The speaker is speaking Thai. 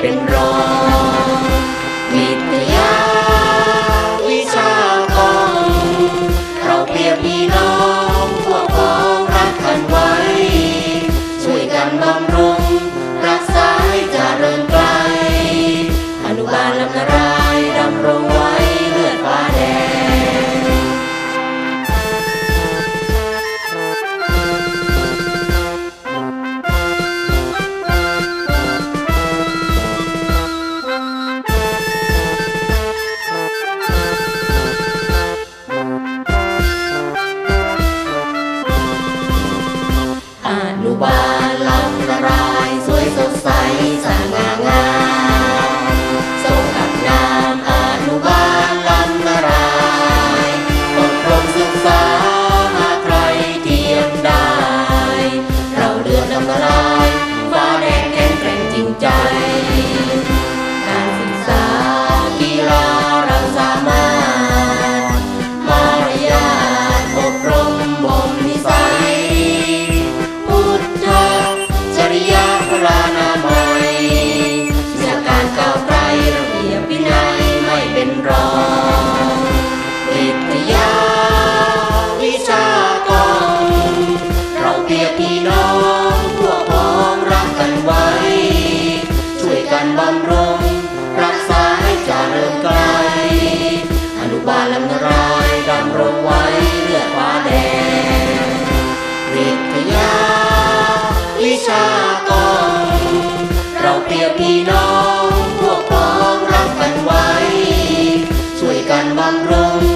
เป็นร พี่น้อง พวกพ้องรักกันไว้ ช่วยกันบำรุง